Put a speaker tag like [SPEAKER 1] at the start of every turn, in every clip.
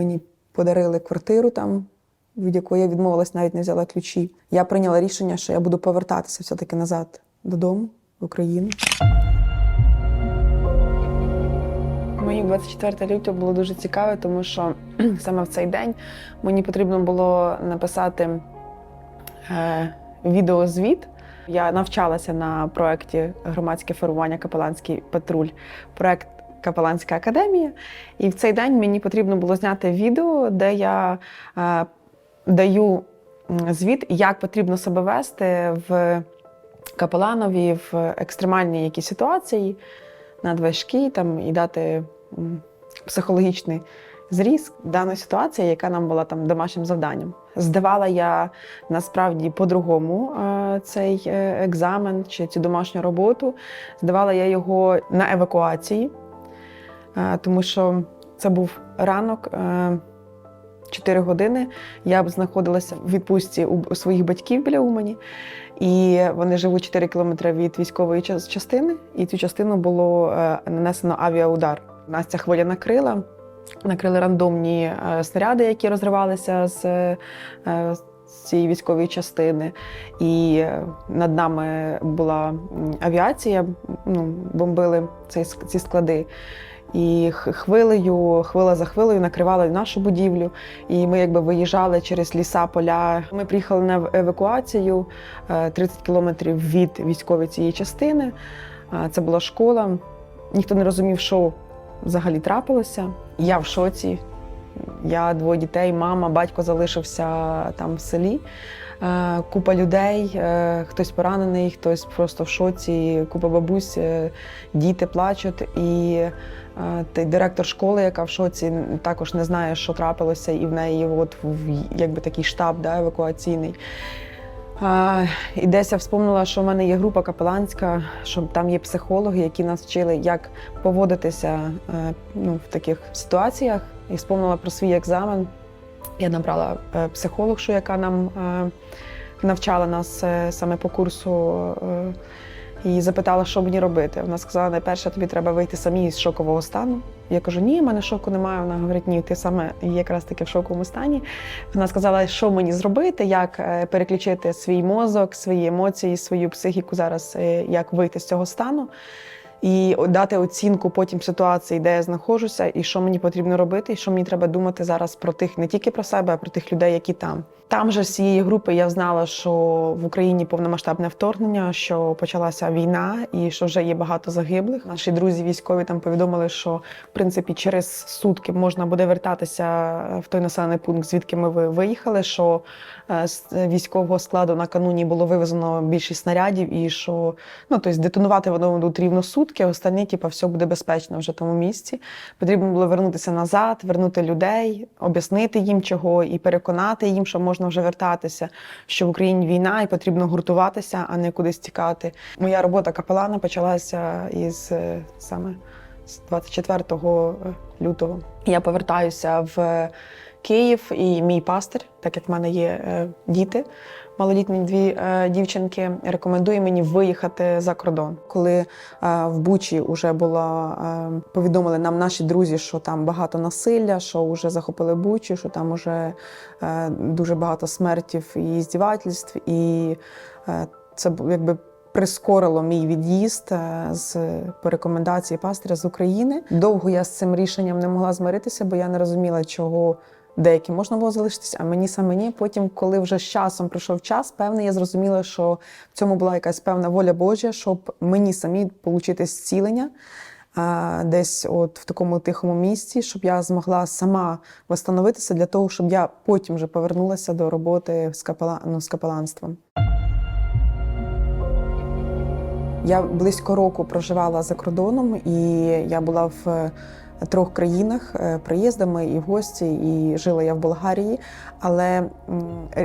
[SPEAKER 1] мені подарили квартиру там, від якої я відмовилась, навіть не взяла ключі. Я прийняла рішення, що я буду повертатися все-таки назад додому, в Україну. Мені 24 лютого було дуже цікаве, тому що саме в цей день мені потрібно було написати е, відеозвіт. Я навчалася на проєкті громадське формування Капеланський патруль, проєкт Капеланська академія. І в цей день мені потрібно було зняти відео, де я е, даю звіт, як потрібно себе вести в капеланові в екстремальній якій ситуації, надважкій, там і дати психологічний зріз даної ситуації, яка нам була там домашнім завданням. Здавала я насправді по-другому е, цей е, екзамен чи цю домашню роботу. Здавала я його на евакуації, тому що це був ранок. е, 4 години я б знаходилася в відпустці у своїх батьків біля Умані, і вони живуть 4 кілометри від військової частини, і цю частину було е, нанесено авіаудар. Нас ця хвиля накрила. Накрили рандомні е, снаряди, які розривалися з, е, з цієї військової частини. І е, над нами була авіація, ну, бомбили ці склади. І хвилею, хвила за хвилею накривала нашу будівлю. І ми якби виїжджали через ліса, поля. Ми приїхали на евакуацію е, 30 кілометрів від військової цієї частини. Е, Це була школа. Ніхто не розумів, що взагалі трапилося. Я в шоці. Я двоє дітей, мама, батько залишився там в селі. Е, Купа людей, е, хтось поранений, хтось просто в шоці, купа бабусь, е, діти плачуть. І е, та й директор школи, яка в шоці, також не знає, що трапилося, і в неї от якби такий штаб да, евакуаційний. А, і десь я вспомнила, що в мене є група капеланська, що там є психологи, які нас вчили, як поводитися е, ну, в таких ситуаціях. І вспомнила про свій екзамен. Я набрала е, психологшу, яка нам е, навчала нас саме по курсу. І запитала, що мені робити. Вона сказала: найперше, тобі треба вийти самі з шокового стану. Я кажу, ні, в мене шоку немає. Вона говорить, ні, ти саме якраз таки в шоковому стані. Вона сказала, що мені зробити, як е, переключити свій мозок, свої емоції, свою психіку зараз, е, як вийти з цього стану. І дати оцінку потім ситуації, де я знаходжуся, і що мені потрібно робити, і що мені треба думати зараз про тих не тільки про себе, а про тих людей, які там. Там же з цієї групи я знала, що в Україні повномасштабне вторгнення, що почалася війна, і що вже є багато загиблих. Наші друзі військові там повідомили, що в принципі через сутки можна буде вертатися в той населений пункт, звідки ми виїхали. Що з військового складу накануні було вивезено більшість снарядів, і що ну тобто детонувати воно будуть рівно сутки, останні, типу, все буде безпечно вже в тому місці. Потрібно було вернутися назад, вернути людей, об'яснити їм чого і переконати їм, що можна вже вертатися, що в Україні війна і потрібно гуртуватися, а не кудись тікати. Моя робота капелана почалася із е, саме з 24 лютого. Я повертаюся в Київ і мій пастир, так як в мене є е, діти, малолітні дві е, дівчинки, рекомендує мені виїхати за кордон. Коли е, в Бучі вже було повідомили нам наші друзі, що там багато насилля, що вже захопили Бучу, що там вже дуже багато смертів і здівательств, і це якби. Прискорило мій від'їзд з по рекомендації пастиря з України. Довго я з цим рішенням не могла змиритися, бо я не розуміла, чого деяким можна було залишитися, а мені саме ні. Потім, коли вже з часом прийшов час, певний, я зрозуміла, що в цьому була якась певна воля Божа, щоб мені самі отримати зцілення. Десь от в такому тихому місці, щоб я змогла сама восстановитися для того, щоб я потім вже повернулася до роботи з, капела... ну, з капеланством. Я близько року проживала за кордоном, і я була в трьох країнах е, приїздами і в гості, і жила я в Болгарії. Але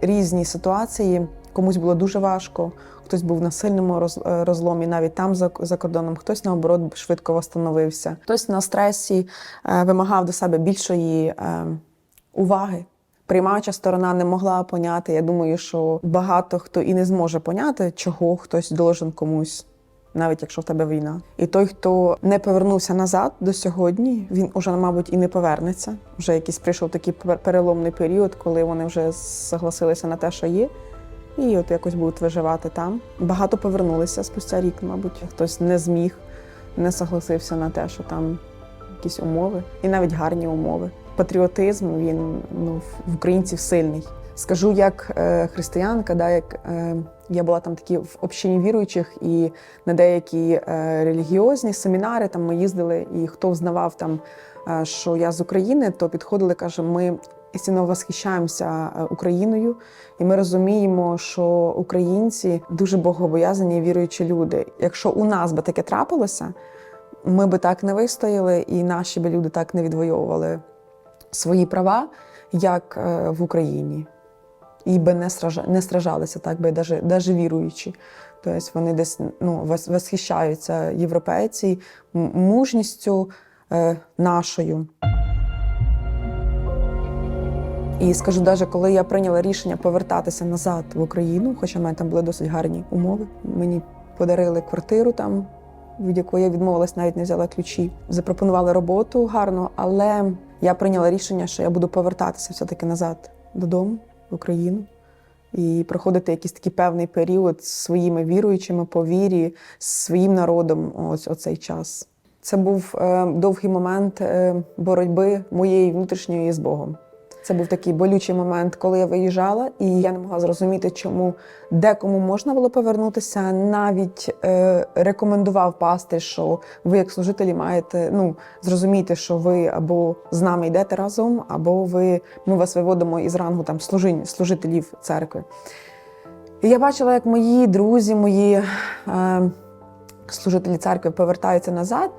[SPEAKER 1] різні ситуації комусь було дуже важко. Хтось був на сильному е, розломі, навіть там за, за кордоном, хтось наоборот швидко встановився. Хтось на стресі е, вимагав до себе більшої е, уваги. Приймаюча сторона не могла поняти. Я думаю, що багато хто і не зможе поняти, чого хтось должен комусь навіть якщо в тебе війна. І той, хто не повернувся назад до сьогодні, він уже, мабуть, і не повернеться. Вже якийсь прийшов такий пер- переломний період, коли вони вже согласилися на те, що є. І от якось будуть виживати там. Багато повернулися спустя рік, мабуть. Хтось не зміг, не согласився на те, що там якісь умови, і навіть гарні умови. Патріотизм він ну, в українців сильний. Скажу як е, християнка, да, як е, я була там такі в общині віруючих, і на деякі е, релігіозні семінари там ми їздили, і хто взнавав там, що я з України, то підходили, каже, ми істинно восхищаємося Україною, і ми розуміємо, що українці дуже богобоязані віруючі люди. Якщо у нас би таке трапилося, ми би так не вистояли, і наші би люди так не відвоювали свої права, як в Україні. І би не, стража, не стражалися, так би навіть, навіть віруючі. Тобто вони десь ну, вос- восхищаються європейці мужністю е, нашою. І скажу, навіть коли я прийняла рішення повертатися назад в Україну, хоча в мене там були досить гарні умови, мені подарили квартиру там, від якої я відмовилась, навіть не взяла ключі. Запропонували роботу гарно, але я прийняла рішення, що я буду повертатися все-таки назад додому, Україну, і проходити якийсь такий певний період з своїми віруючими по вірі, з своїм народом ось оцей час. Це був е, довгий момент е, боротьби моєї внутрішньої з Богом. Це був такий болючий момент, коли я виїжджала, і я не могла зрозуміти, чому декому можна було повернутися. Навіть е, рекомендував пастир, що ви, як служителі, маєте ну зрозуміти, що ви або з нами йдете разом, або ви ми вас виводимо із рангу там служінь, служителів церкви. І я бачила, як мої друзі, мої е, служителі церкви повертаються назад.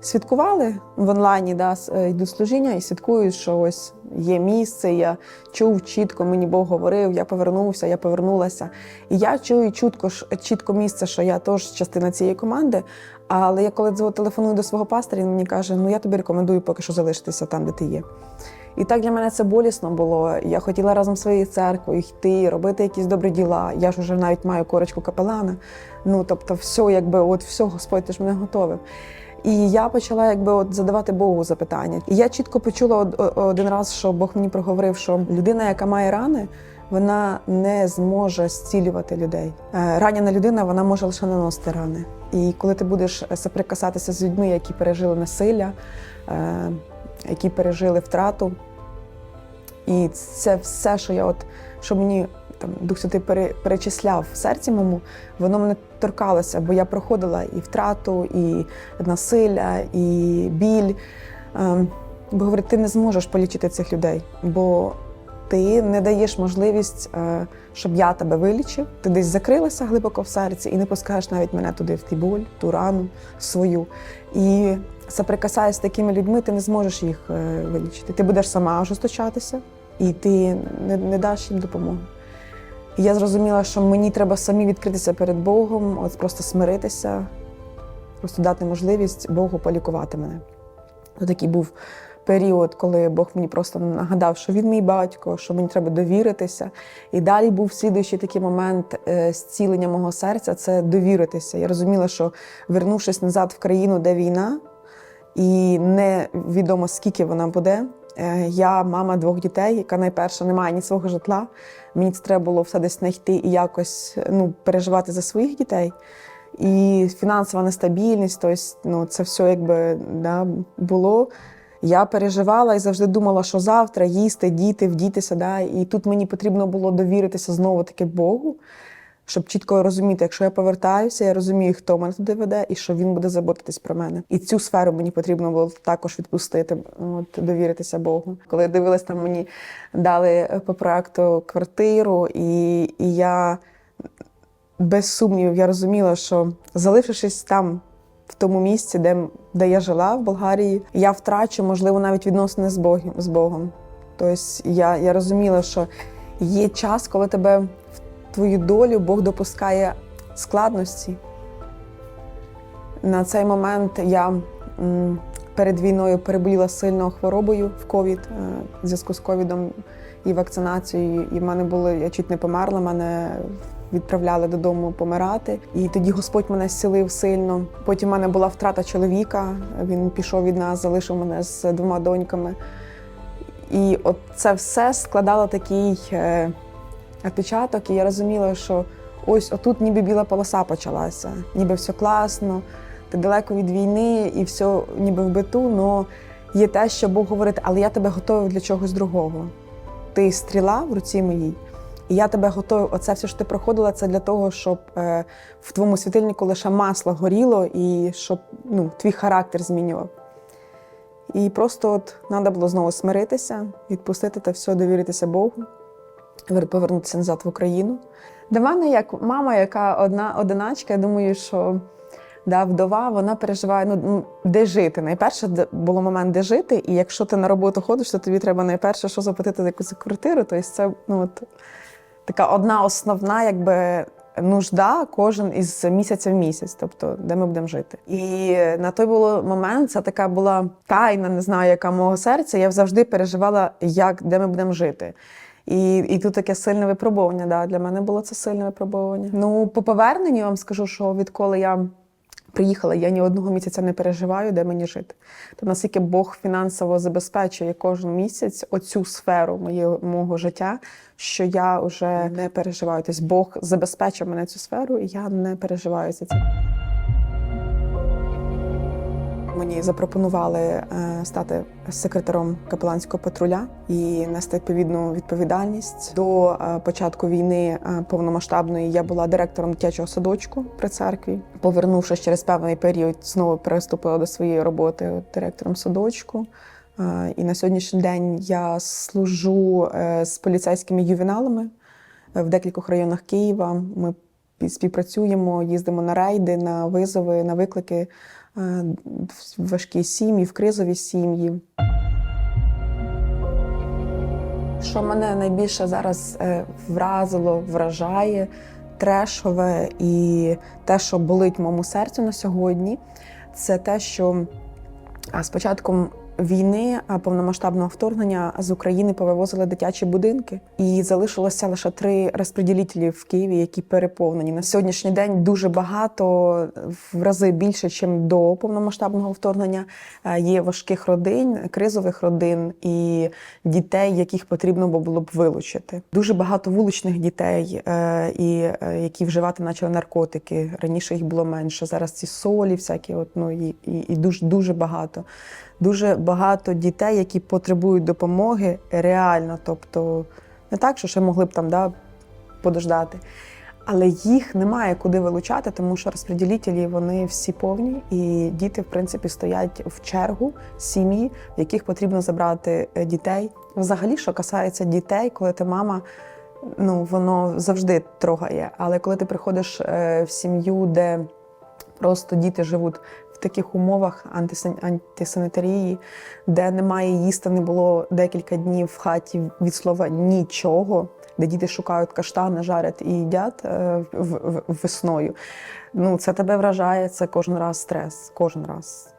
[SPEAKER 1] Святкували в онлайні, да, е, йдуть служіння і святкують, що ось є місце. Я чув чітко, мені Бог говорив, я повернувся, я повернулася. І я чую чітко, чітко місце, що я теж частина цієї команди. Але я коли телефоную до свого пастора, він мені каже: ну я тобі рекомендую поки що залишитися там, де ти є. І так для мене це болісно було. Я хотіла разом своєю церквою йти, робити якісь добрі діла. Я ж вже навіть маю корочку капелана. Ну тобто, все, якби от все, Господь, ти ж мене готовив. І я почала якби от задавати Богу запитання. І я чітко почула один раз, що Бог мені проговорив, що людина, яка має рани, вона не зможе зцілювати людей. Е, Ранена людина вона може лише наносити рани. І коли ти будеш соприкасатися з людьми, які пережили насилля, е, які пережили втрату, і це все, що я от що мені там Дух Святий перечисляв серці моєму, воно мене торкалося, бо я проходила і втрату, і насилля, і біль. Ем, Бо говорить, ти не зможеш полічити цих людей, бо ти не даєш можливість, е, щоб я тебе вилічив. Ти десь закрилася глибоко в серці і не пускаєш навіть мене туди, в ту боль, ту рану свою. І соприкасаєшся з такими людьми, ти не зможеш їх е, вилічити. Ти будеш сама ожесточатися, і ти не, не даш їм допомогу. І я зрозуміла, що мені треба самі відкритися перед Богом, от просто смиритися, просто дати можливість Богу полікувати мене. Ось такий був період, коли Бог мені просто нагадав, що він мій батько, що мені треба довіритися. І далі був слідуючий такий момент е, зцілення мого серця це довіритися. Я розуміла, що вернувшись назад в країну, де війна, і невідомо скільки вона буде. Е, Я мама двох дітей, яка найперше не має ні свого житла. Мені це треба було все десь знайти і якось ну, переживати за своїх дітей. І фінансова нестабільність, тобто, ну, це все якби да, було. Я переживала і завжди думала, що завтра їсти, діти, вдітися. Да? І тут мені потрібно було довіритися знову таки Богу, щоб чітко розуміти, якщо я повертаюся, я розумію, хто мене туди веде і що він буде заботитись про мене. І цю сферу мені потрібно було також відпустити, от, довіритися Богу. Коли я дивилась, там мені дали по проекту квартиру, і, і я без сумнівів я розуміла, що залишившись там, в тому місці, де, де я жила, в Болгарії, я втрачу, можливо, навіть відносини з Богом. З Богом. Тобто я, я розуміла, що є час, коли тебе твою долю Бог допускає складності. На цей момент я перед війною переболіла сильно хворобою в ковід е, в зв'язку з ковідом і вакцинацією. І в мене було, я чуть не померла, мене відправляли додому помирати. І тоді Господь мене зцілив сильно. Потім в мене була втрата чоловіка. Він пішов від нас, залишив мене з двома доньками. І от це все складало такий е, відпечаток, і я розуміла, що ось отут ніби біла полоса почалася, ніби все класно, ти далеко від війни і все ніби в биту, але є те, що Бог говорить, але я тебе готую для чогось другого. Ти стріла в руці моїй, і я тебе готую. Оце все, що ти проходила, це для того, щоб е, в твоєму світильнику лише масло горіло і щоб ну, твій характер змінював. І просто от треба було знову смиритися, відпустити те все, довіритися Богу, повернутися назад в Україну. Для мене, як мама, яка одна одиначка, я думаю, що да, вдова, вона переживає, ну, де жити. Найперше було момент, де жити, і якщо ти на роботу ходиш, то тобі треба найперше, що заплатити за якусь квартиру. Тобто це ну, от, така одна основна, якби. Нужда кожен із місяця в місяць, тобто де ми будемо жити. І на той було момент це така була тайна, не знаю, яка мого серця. Я завжди переживала, як де ми будемо жити. І, і тут таке сильне випробування. Да, для мене було це сильне випробування. Ну, по поверненню вам скажу, що відколи я приїхала, я ні одного місяця не переживаю, де мені жити. То наскільки Бог фінансово забезпечує кожен місяць оцю сферу моєго мого життя, що я вже не переживаю. Тобто Бог забезпечив мене цю сферу, і я не переживаю за це. Мені запропонували е, стати секретарем капеланського патруля і нести відповідну відповідальність. До е, початку війни е, повномасштабної я була директором дитячого садочку при церкві. Повернувшись через певний період, знову приступила до своєї роботи директором садочку. І на сьогоднішній день я служу з поліцейськими ювеналами в декількох районах Києва. Ми співпрацюємо, їздимо на рейди, на визови, на виклики в важкі сім'ї, в кризові сім'ї. Що мене найбільше зараз е, вразило, вражає, трешове і те, що болить моєму серцю на сьогодні, це те, що з початком війни повномасштабного вторгнення з України повивозили дитячі будинки, і залишилося лише три розподілителі в Києві, які переповнені. На сьогоднішній день дуже багато, в рази більше, ніж до повномасштабного вторгнення. е, Є важких родин, кризових родин і дітей, яких потрібно було б вилучити. Дуже багато вуличних дітей, е, і е, які вживати почали наркотики. Раніше їх було менше. Зараз ці солі, всякі, от, ну, і, і, і дуже, дуже багато. Дуже багато дітей, які потребують допомоги реально. Тобто не так, що ще могли б там да, подождати. Але їх немає куди вилучати, тому що розподілителі вони всі повні, і діти, в принципі, стоять в чергу сім'ї, в яких потрібно забрати е, дітей. Взагалі, що касається дітей, коли ти мама, ну воно завжди трогає. Але коли ти приходиш е, в сім'ю, де просто діти живуть в таких умовах антисанітарії, де немає їсти, не було декілька днів в хаті від слова нічого, де діти шукають каштани, жарять і їдять е, весною. Ну, це тебе вражає, це кожен раз стрес. Кожен раз.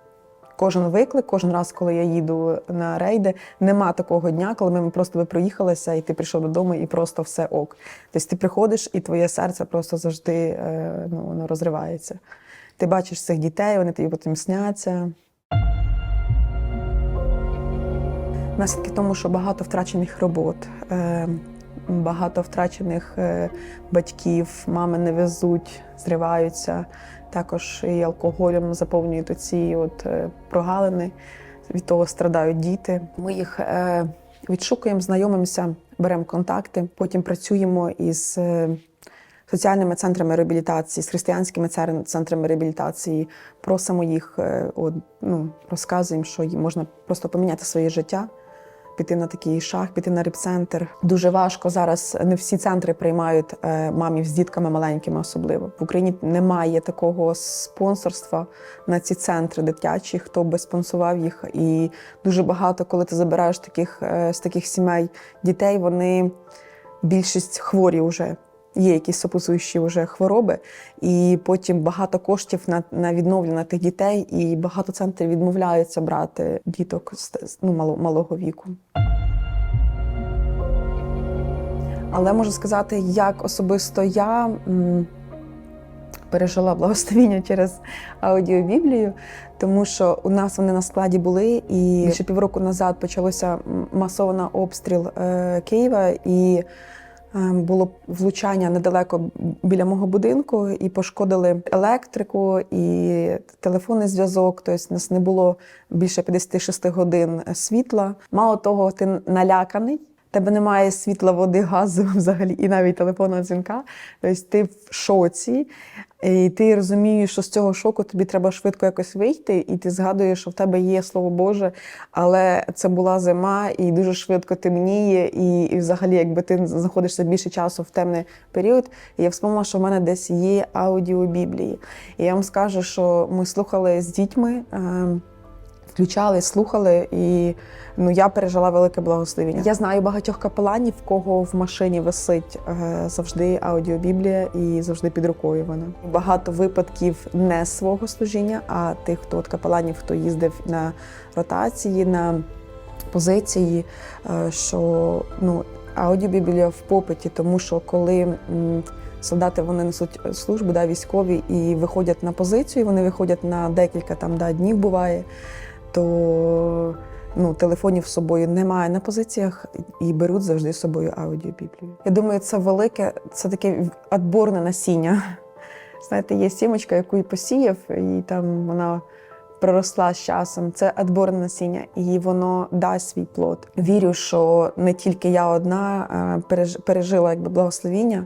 [SPEAKER 1] Кожен виклик, кожен раз, коли я їду на рейди, нема такого дня, коли ми просто би проїхалися, і ти прийшов додому, і просто все ок. Тобто ти приходиш, і твоє серце просто завжди е, ну, розривається. Ти бачиш цих дітей, вони тобі потім сняться. Наслідки тому, що багато втрачених робот, е, багато втрачених е, батьків, мами не везуть, зриваються. Також і алкоголем заповнюють оці от е, прогалини. Від того страдають діти. Ми їх відшукуємо, знайомимося, беремо контакти, потім працюємо із соціальними центрами реабілітації, з християнськими центрами реабілітації. Просимо їх, е, ну, розказуємо, що можна просто поміняти своє життя, піти на такий шаг, піти на репцентр. Дуже важко зараз. Не всі центри приймають е, мамів з дітками маленькими, особливо в Україні немає такого спонсорства на ці центри дитячі, хто би спонсував їх. І дуже багато, коли ти забираєш таких е, з таких сімей дітей, вони більшість хворі вже. Є якісь супутуючі вже хвороби, і потім багато коштів на, на відновлення тих дітей, і багато центрів відмовляються брати діток з ну, мало, малого віку. Але можу сказати, як особисто я пережила благословіння через аудіобіблію, тому що у нас вони на складі були, і більше півроку назад почалося масований обстріл е, Києва, і було влучання недалеко біля мого будинку, і пошкодили електрику і телефонний зв'язок. Тобто у нас не було більше 56 годин світла. Мало того, ти наляканий. Тебе немає світла, води, газу взагалі, і навіть телефонного дзвінка. Тобто ти в шоці, і ти розумієш, що з цього шоку тобі треба швидко якось вийти, і ти згадуєш, що в тебе є слово Боже, але це була зима, і дуже швидко темніє, і, і взагалі, якби ти знаходишся більше часу в темний період. І я вспомнила, що в мене десь є аудіобіблії. І я вам скажу, що ми слухали з дітьми. ем, Включали, слухали, і ну я пережила велике благословення. Я знаю багатьох капеланів, кого в машині висить е, завжди аудіобіблія і завжди під рукою вона. Багато випадків не свого служіння, а тих, хто от капеланів, хто їздив на ротації, на позиції, е, що ну аудіобіблія в попиті, тому що коли солдати вони несуть службу, да, військові і виходять на позицію, вони виходять на декілька там да, днів буває то ну, телефонів з собою немає на позиціях і беруть завжди з собою аудіобіблію. Я думаю, це велике, це таке відборне насіння. Знаєте, є сімочка, яку і посіяв, і там вона проросла з часом. Це відборне насіння, і воно дасть свій плод. Вірю, що не тільки я одна е, пережила якби благословіння.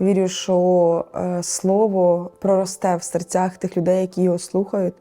[SPEAKER 1] Вірю, що е, слово проросте в серцях тих людей, які його слухають.